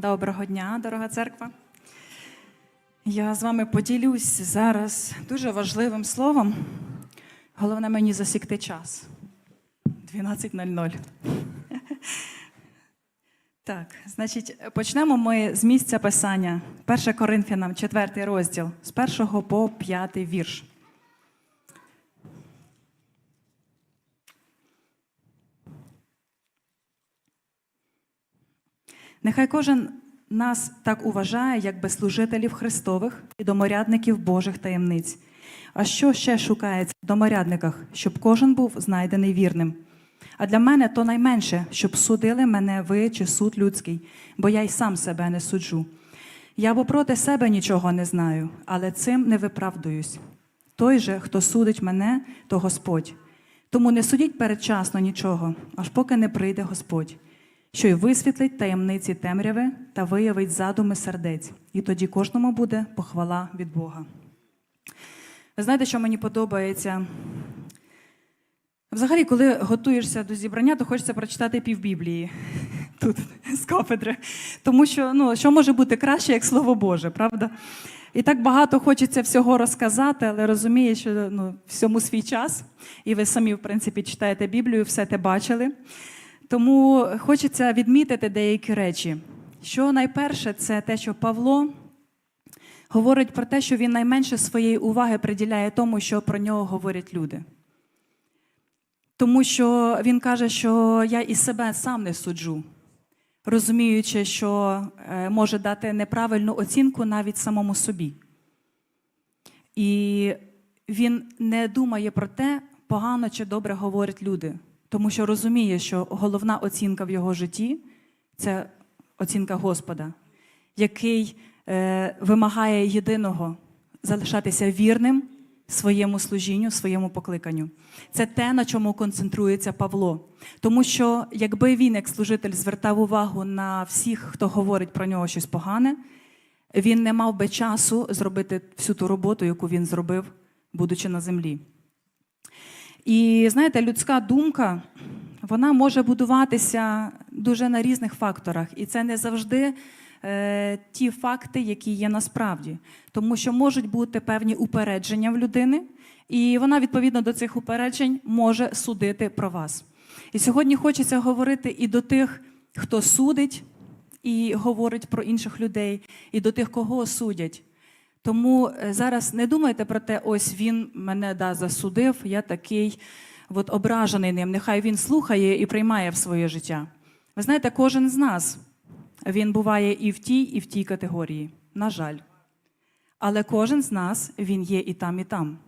Доброго дня, дорога церква. Я з вами поділюсь зараз дуже важливим словом. Головне мені засікти час. 12.00. Так, значить, почнемо ми з місця писання. 1 Коринфянам, 4 розділ, з 1 по 5 вірш. Нехай кожен нас так уважає, як би служителів Христових і доморядників Божих таємниць. А що ще шукається в доморядниках, щоб кожен був знайдений вірним? А для мене то найменше, щоб судили мене ви чи суд людський, бо я й сам себе не суджу. Я бо проти себе нічого не знаю, але цим не виправдуюсь. Той же, хто судить мене, то Господь. Тому не судіть передчасно нічого, аж поки не прийде Господь, що й висвітлить таємниці темряви та виявить задуми сердець, і тоді кожному буде похвала від Бога. Ви знаєте, що мені подобається? Взагалі, коли готуєшся до зібрання, то хочеться прочитати півбіблії тут з кафедри. Тому що ну, що може бути краще, як Слово Боже, правда? І так багато хочеться всього розказати, але розуміє, що ну, всьому свій час, і ви самі, в принципі, читаєте Біблію, все те бачили. Тому хочеться відмітити деякі речі. Що найперше, це те, що Павло говорить про те, що він найменше своєї уваги приділяє тому, що про нього говорять люди. Тому що він каже, що я і себе сам не суджу, розуміючи, що е, може дати неправильну оцінку навіть самому собі. І він не думає про те, погано чи добре говорять люди, тому що розуміє, що головна оцінка в його житті це оцінка Господа, який е, вимагає єдиного залишатися вірним своєму служінню, своєму покликанню. Це те, на чому концентрується Павло. Тому що, якби він, як служитель, звертав увагу на всіх, хто говорить про нього щось погане, він не мав би часу зробити всю ту роботу, яку він зробив, будучи на землі. І знаєте, людська думка вона може будуватися дуже на різних факторах, і це не завжди е, ті факти, які є насправді, тому що можуть бути певні упередження в людини, і вона відповідно до цих упереджень може судити про вас. І сьогодні хочеться говорити і до тих, хто судить і говорить про інших людей, і до тих, кого судять. Тому е, зараз не думайте про те, ось він мене да, засудив, я такий от, ображений ним. Нехай він слухає і приймає в своє життя. Ви знаєте, кожен з нас він буває і в тій, і в тій категорії. На жаль. Але кожен з нас він є і там, і там.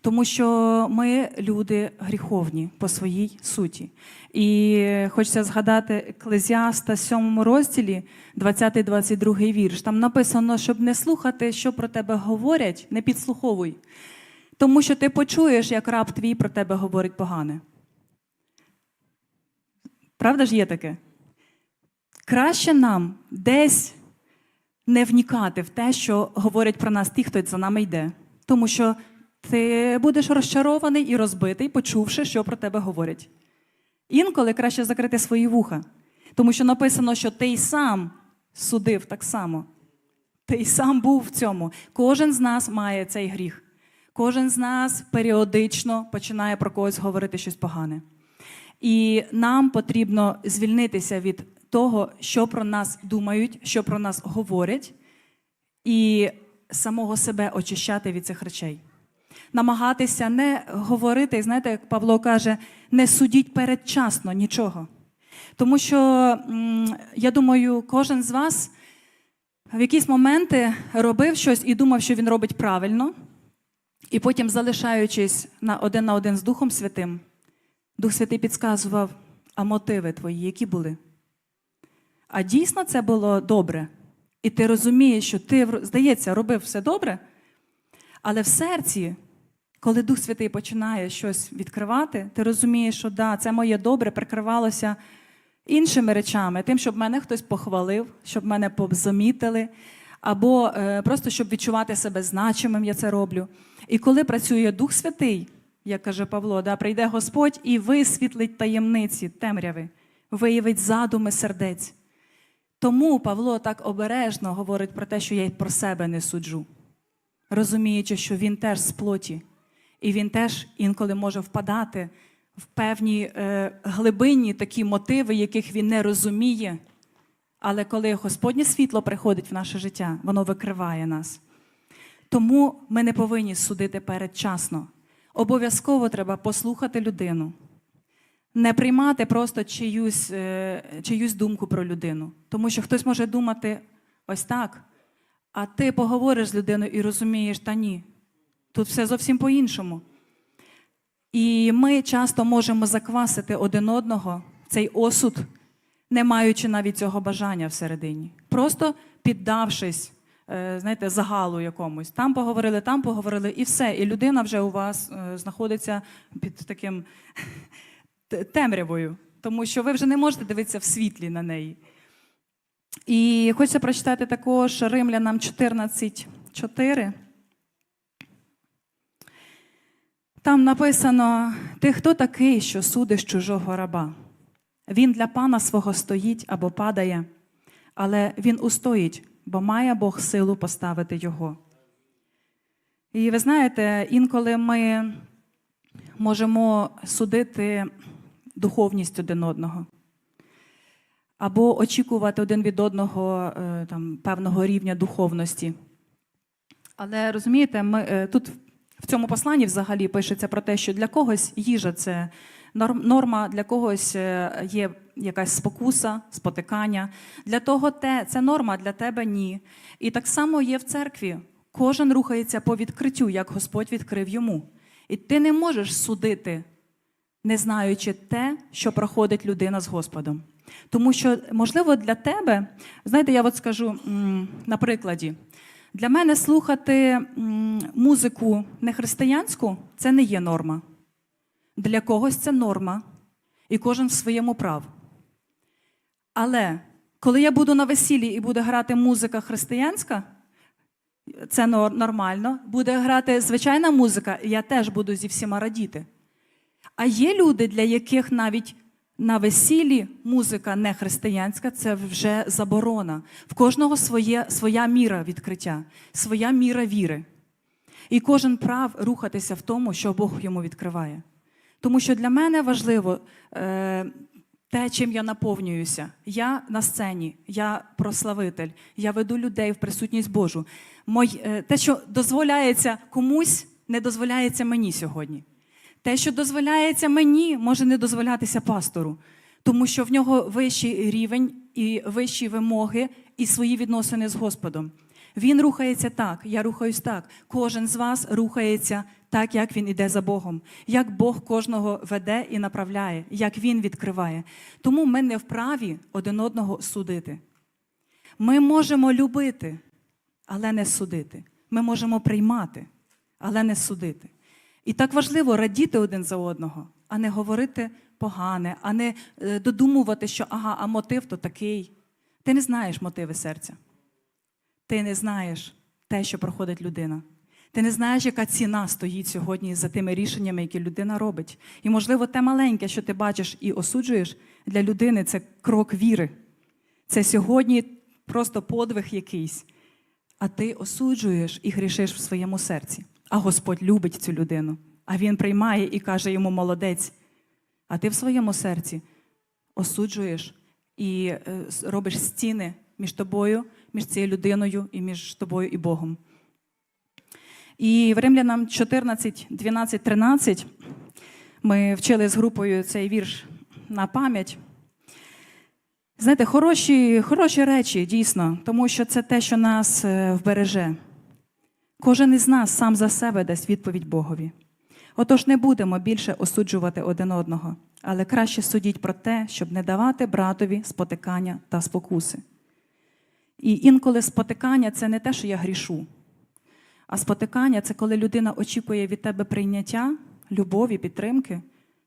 Тому що ми люди гріховні по своїй суті. І хочеться згадати Еклезіаста 7 розділі, 20-22 вірш. Там написано, щоб не слухати, що про тебе говорять, не підслуховуй. Тому що ти почуєш, як раб твій про тебе говорить погане. Правда ж є таке? Краще нам десь не вникати в те, що говорять про нас ті, хто за нами йде. Тому що ти будеш розчарований і розбитий, почувши, що про тебе говорять. Інколи краще закрити свої вуха, тому що написано, що ти сам судив так само. Ти сам був в цьому. Кожен з нас має цей гріх. Кожен з нас періодично починає про когось говорити щось погане. І нам потрібно звільнитися від того, що про нас думають, що про нас говорять, і самого себе очищати від цих речей. Намагатися не говорити, знаєте, як Павло каже, не судіть передчасно нічого. Тому що, я думаю, кожен з вас в якісь моменти робив щось і думав, що він робить правильно, і потім, залишаючись на один на один з Духом Святим, Дух Святий підказував, а мотиви твої, які були? А дійсно це було добре. І ти розумієш, що ти, здається, робив все добре, але в серці, коли Дух Святий починає щось відкривати, ти розумієш, що да, це моє добре прикривалося іншими речами, тим, щоб мене хтось похвалив, щоб мене замітили, або е, просто щоб відчувати себе значимим, я це роблю. І коли працює Дух Святий, як каже Павло, да, прийде Господь і висвітлить таємниці темряви, виявить задуми сердець Тому Павло так обережно говорить про те, що я й про себе не суджу, розуміючи, що він теж з плоті, і він теж інколи може впадати в певні е, глибинні такі мотиви, яких він не розуміє. Але коли Господнє світло приходить в наше життя, воно викриває нас. Тому ми не повинні судити передчасно. Обов'язково треба послухати людину, не приймати просто чиюсь, е, чиюсь думку про людину. Тому що хтось може думати ось так, а ти поговориш з людиною і розумієш, та ні, тут все зовсім по-іншому. І ми часто можемо заквасити один одного цей осуд, не маючи навіть цього бажання всередині. Просто піддавшись, е, знаєте, загалу якомусь. Там поговорили, там поговорили, і все. І людина вже у вас е, знаходиться під таким темрявою, тому що ви вже не можете дивитися в світлі на неї. І хочеться прочитати також Римлянам 14.4. Там написано: ти хто такий, що судиш чужого раба? Він для пана свого стоїть або падає, але він устоїть, бо має Бог силу поставити його. І ви знаєте, інколи ми можемо судити духовність один одного, або очікувати один від одного е, там, певного рівня духовності. Але розумієте, ми е, тут в цьому посланні взагалі пишеться про те, що для когось їжа це норма, для когось е, є якась спокуса, спотикання. Для того те це норма, для тебе ні. І так само є в церкві. Кожен рухається по відкриттю, як Господь відкрив йому. І ти не можеш судити, не знаючи те, що проходить людина з Господом. Тому що, можливо, для тебе, знаєте, я от скажу на прикладі. Для мене слухати музику нехристиянську це не є норма. Для когось це норма, і кожен в своєму прав. Але коли я буду на весіллі і буде грати музика християнська, це нормально. Буде грати звичайна музика, я теж буду зі всіма радіти. А є люди, для яких навіть на весіллі музика не християнська це вже заборона. В кожного своє, своя міра відкриття, своя міра віри. І кожен прав рухатися в тому, що Бог йому відкриває. Тому що для мене важливо е, те, чим я наповнююся. Я на сцені, я прославитель, я веду людей в присутність Божу. Мой, е, те, що дозволяється комусь, не дозволяється мені сьогодні. Те, що дозволяється мені, може не дозволятися пастору, тому що в нього вищий рівень і вищі вимоги і свої відносини з Господом. Він рухається так, я рухаюсь так. Кожен з вас рухається так, як він іде за Богом, як Бог кожного веде і направляє, як він відкриває. Тому ми не вправі один одного судити. Ми можемо любити, але не судити. Ми можемо приймати, але не судити. І так важливо радіти один за одного, а не говорити погане, а не е, додумувати, що ага, а мотив то такий. Ти не знаєш мотиви серця. Ти не знаєш те, що проходить людина. Ти не знаєш, яка ціна стоїть сьогодні за тими рішеннями, які людина робить. І, можливо, те маленьке, що ти бачиш і осуджуєш, для людини це крок віри. Це сьогодні просто подвиг якийсь. А ти осуджуєш і грішиш в своєму серці. А Господь любить цю людину. А Він приймає і каже йому молодець. А ти в своєму серці осуджуєш і е, робиш стіни між тобою, між цією людиною і між тобою і Богом. І в Римлянам 14, 12, 13 ми вчили з групою цей вірш на пам'ять. Знаєте, хороші, хороші речі, дійсно, тому що це те, що нас е, вбереже. Кожен із нас сам за себе дасть відповідь Богові. Отож, не будемо більше осуджувати один одного, але краще судіть про те, щоб не давати братові спотикання та спокуси. І інколи спотикання це не те, що я грішу, а спотикання це коли людина очікує від тебе прийняття, любові, підтримки,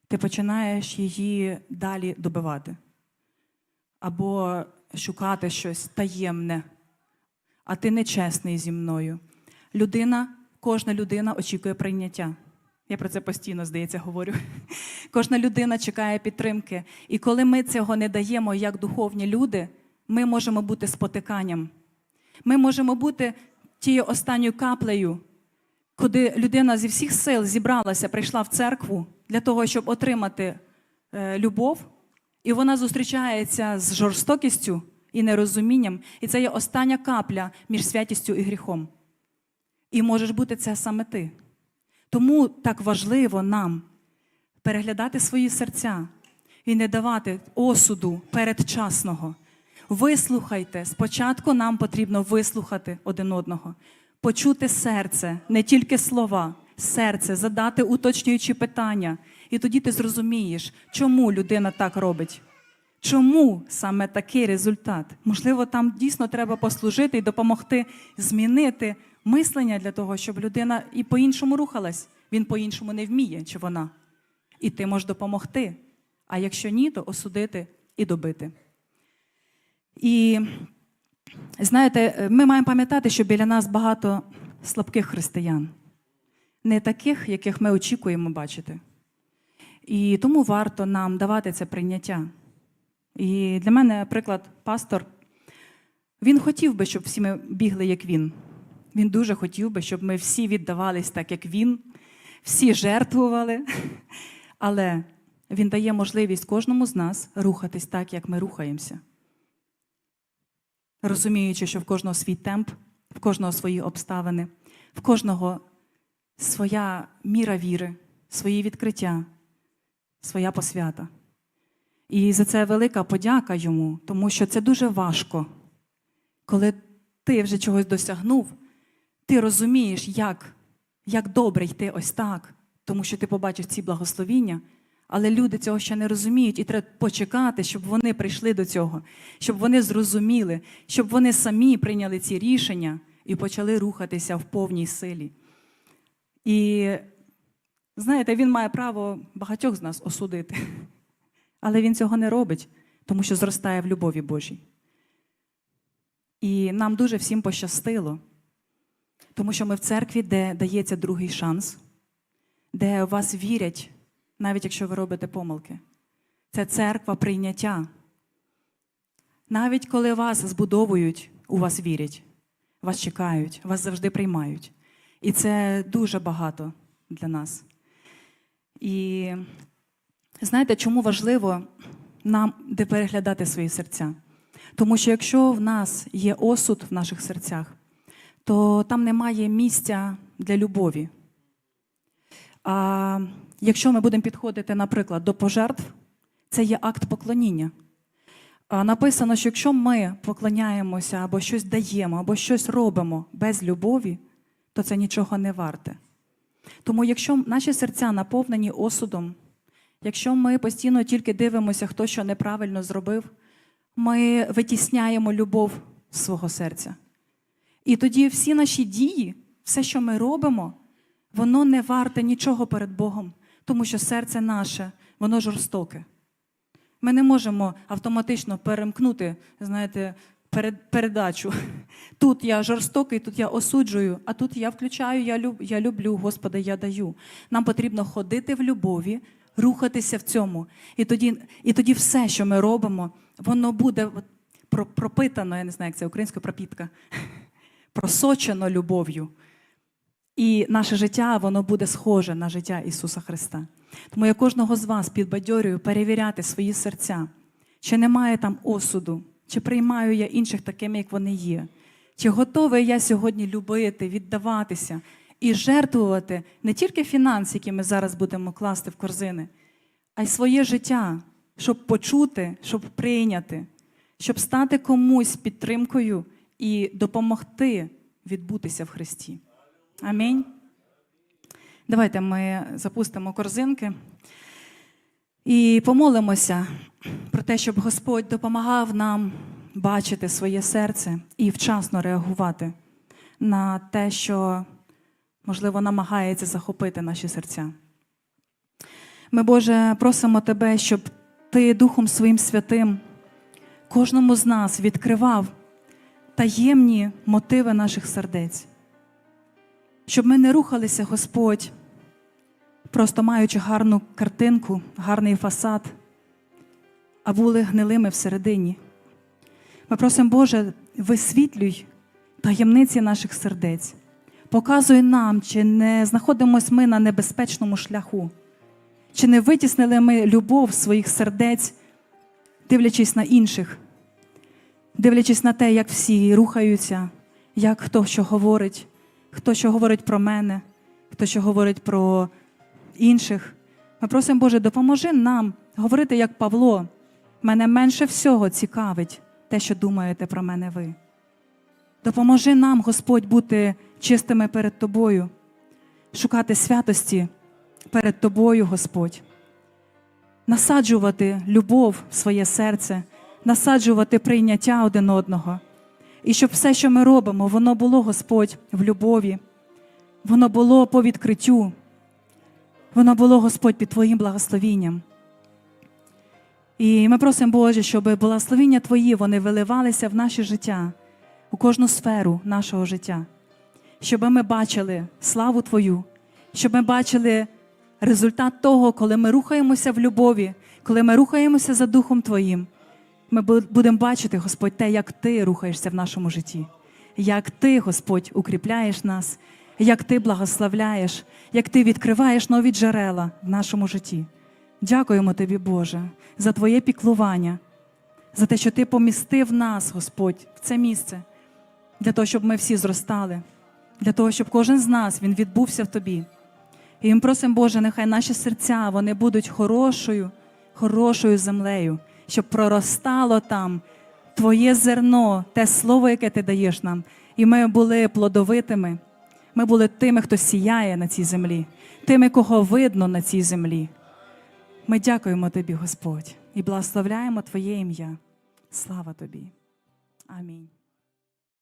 ти починаєш її далі добивати. Або шукати щось таємне, а ти нечесний зі мною. Людина, кожна людина очікує прийняття. Я про це постійно, здається, говорю. Кожна людина чекає підтримки. І коли ми цього не даємо як духовні люди, ми можемо бути спотиканням. Ми можемо бути тією останньою каплею, куди людина зі всіх сил зібралася, прийшла в церкву для того, щоб отримати е, любов, і вона зустрічається з жорстокістю і нерозумінням, і це є остання капля між святістю і гріхом. І можеш бути це саме ти. Тому так важливо нам переглядати свої серця і не давати осуду передчасного. Вислухайте, спочатку нам потрібно вислухати один одного, почути серце, не тільки слова, серце, задати уточнюючі питання. І тоді ти зрозумієш, чому людина так робить. Чому саме такий результат? Можливо, там дійсно треба послужити і допомогти змінити мислення для того, щоб людина і по-іншому рухалась. Він по-іншому не вміє, чи вона. І ти можеш допомогти. А якщо ні, то осудити і добити. І знаєте, ми маємо пам'ятати, що біля нас багато слабких християн, не таких, яких ми очікуємо бачити. І тому варто нам давати це прийняття. І для мене, приклад, пастор, він хотів би, щоб всі ми бігли, як він. Він дуже хотів би, щоб ми всі віддавались так, як він, всі жертвували. Але він дає можливість кожному з нас рухатись так, як ми рухаємося. Розуміючи, що в кожного свій темп, в кожного свої обставини, в кожного своя міра віри, свої відкриття, своя посвята. І за це велика подяка йому, тому що це дуже важко. Коли ти вже чогось досягнув, ти розумієш, як, як добре йти ось так, тому що ти побачив ці благословіння, але люди цього ще не розуміють, і треба почекати, щоб вони прийшли до цього, щоб вони зрозуміли, щоб вони самі прийняли ці рішення і почали рухатися в повній силі. І знаєте, він має право багатьох з нас осудити. Але він цього не робить, тому що зростає в любові Божій. І нам дуже всім пощастило, тому що ми в церкві, де дається другий шанс, де вас вірять, навіть якщо ви робите помилки. Це церква прийняття. Навіть коли вас збудовують, у вас вірять, вас чекають, вас завжди приймають. І це дуже багато для нас. І Знаєте, чому важливо нам де переглядати свої серця? Тому що якщо в нас є осуд в наших серцях, то там немає місця для любові. А якщо ми будемо підходити, наприклад, до пожертв, це є акт поклоніння. Написано, що якщо ми поклоняємося або щось даємо, або щось робимо без любові, то це нічого не варте. Тому якщо наші серця наповнені осудом, Якщо ми постійно тільки дивимося, хто що неправильно зробив, ми витісняємо любов з свого серця. І тоді всі наші дії, все, що ми робимо, воно не варте нічого перед Богом, тому що серце наше, воно жорстоке. Ми не можемо автоматично перемкнути, знаєте, перед, передачу. Тут я жорстокий, тут я осуджую, а тут я включаю, я, люб, я люблю, Господа, я даю. Нам потрібно ходити в любові, рухатися в цьому. І тоді і тоді все, що ми робимо, воно буде пропитано, я не знаю, як це українська пропітка, просочено любов'ю. І наше життя, воно буде схоже на життя Ісуса Христа. Тому я кожного з вас підбадьорюю перевіряти свої серця, чи немає там осуду, чи приймаю я інших такими, як вони є. Чи готовий я сьогодні любити, віддаватися, і жертвувати не тільки фінанси, які ми зараз будемо класти в корзини, а й своє життя, щоб почути, щоб прийняти, щоб стати комусь підтримкою і допомогти відбутися в Христі. Амінь. Давайте ми запустимо корзинки і помолимося про те, щоб Господь допомагав нам бачити своє серце і вчасно реагувати на те, що можливо, намагається захопити наші серця. Ми, Боже, просимо Тебе, щоб Ти Духом Своїм Святим кожному з нас відкривав таємні мотиви наших сердець, щоб ми не рухалися, Господь, просто маючи гарну картинку, гарний фасад, а були гнилими всередині. Ми просимо, Боже, висвітлюй таємниці наших сердець. Показуй нам, чи не знаходимось ми на небезпечному шляху, чи не витіснили ми любов своїх сердець, дивлячись на інших, дивлячись на те, як всі рухаються, як хто що говорить, хто що говорить про мене, хто що говорить про інших. Ми просимо, Боже, допоможи нам говорити як Павло. Мене менше всього цікавить те, що думаєте про мене ви. Допоможи нам, Господь, бути чистими перед Тобою, шукати святості перед Тобою, Господь, насаджувати любов в своє серце, насаджувати прийняття один одного. І щоб все, що ми робимо, воно було, Господь, в любові, воно було по відкриттю, воно було, Господь, під Твоїм благословінням. І ми просимо, Боже, щоб благословіння Твої вони виливалися в наше життя, у кожну сферу нашого життя, щоб ми бачили славу Твою, щоб ми бачили результат того, коли ми рухаємося в любові, коли ми рухаємося за Духом Твоїм. Ми будемо бачити, Господь, те, як Ти рухаєшся в нашому житті, як Ти, Господь, укріпляєш нас, як Ти благословляєш, як Ти відкриваєш нові джерела в нашому житті. Дякуємо Тобі, Боже, за Твоє піклування, за те, що Ти помістив нас, Господь, в це місце, для того, щоб ми всі зростали, для того, щоб кожен з нас він відбувся в Тобі. І ми просимо, Боже, нехай наші серця вони будуть хорошою, хорошою землею, щоб проростало там Твоє зерно, те слово, яке ти даєш нам. І ми були плодовитими. Ми були тими, хто сіяє на цій землі, тими, кого видно на цій землі. Ми дякуємо Тобі, Господь, і благословляємо Твоє ім'я. Слава Тобі. Амінь.